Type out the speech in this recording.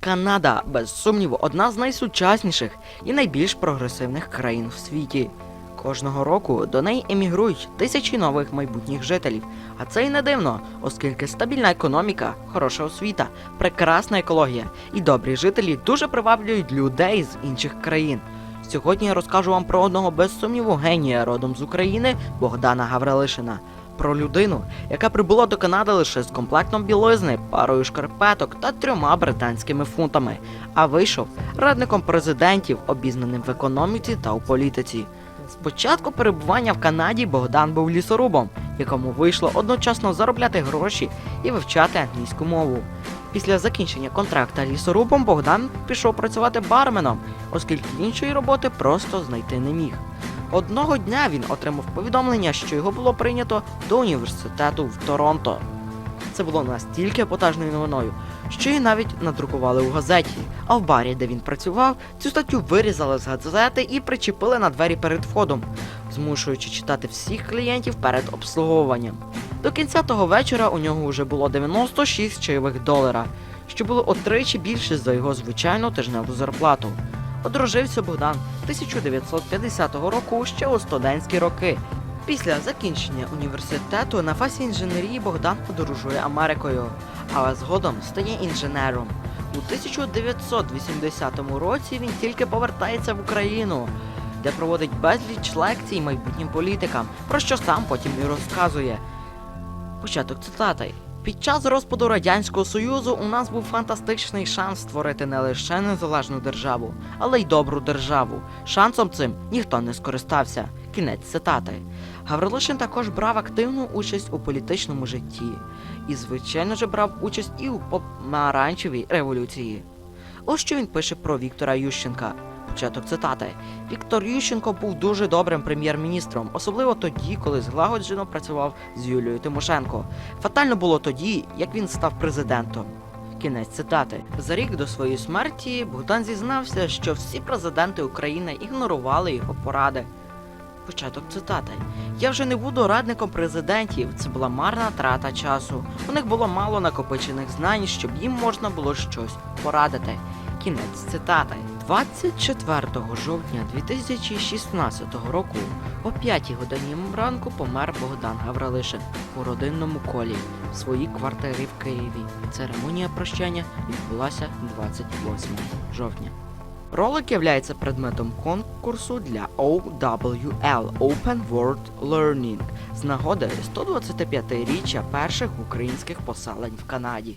Канада, без сумніву, одна з найсучасніших і найбільш прогресивних країн в світі. Кожного року до неї емігрують тисячі нових майбутніх жителів. А це й не дивно, оскільки стабільна економіка, хороша освіта, прекрасна екологія і добрі жителі дуже приваблюють людей з інших країн. Сьогодні я розкажу вам про одного без сумніву генія родом з України Богдана Гаврилишина. Про людину, яка прибула до Канади лише з комплектом білизни, парою шкарпеток та трьома британськими фунтами, а вийшов радником президентів, обізнаним в економіці та у політиці. Спочатку перебування в Канаді Богдан був лісорубом, якому вийшло одночасно заробляти гроші і вивчати англійську мову. Після закінчення контракта лісорубом Богдан пішов працювати барменом, оскільки іншої роботи просто знайти не міг. Одного дня він отримав повідомлення, що його було прийнято до університету в Торонто. Це було настільки епатажною новиною, що її навіть надрукували у газеті. А в барі, де він працював, цю статтю вирізали з газети і причепили на двері перед входом, змушуючи читати всіх клієнтів перед обслуговуванням. До кінця того вечора у нього вже було 96 чайових долара, що було утричі більше за його звичайну тижневу зарплату. Одружився Богдан 1950 року ще у студентські роки. Після закінчення університету на фасі інженерії Богдан подорожує Америкою, а згодом стає інженером. У 1980 році він тільки повертається в Україну, де проводить безліч лекцій майбутнім політикам, про що сам потім і розказує. Початок цитати. Під час розпаду Радянського Союзу у нас був фантастичний шанс створити не лише незалежну державу, але й добру державу. Шансом цим ніхто не скористався. Кінець цитати. Гаврилишин також брав активну участь у політичному житті і, звичайно ж, брав участь і у помаранчевій революції. Ось що він пише про Віктора Ющенка. Початок цитати. Віктор Ющенко був дуже добрим прем'єр-міністром, особливо тоді, коли злагоджено працював з Юлією Тимошенко. Фатально було тоді, як він став президентом. Кінець цитати. За рік до своєї смерті Богдан зізнався, що всі президенти України ігнорували його поради. Початок цитати. Я вже не буду радником президентів. Це була марна трата часу. У них було мало накопичених знань, щоб їм можна було щось порадити. Кінець цитати. 24 жовтня 2016 року о 5 годині ранку помер Богдан Гаврилишин у родинному колі в своїй квартирі в Києві. Церемонія прощання відбулася 28 жовтня. Ролик є предметом конкурсу для OWL Open World Learning з нагоди 125-річчя перших українських поселень в Канаді.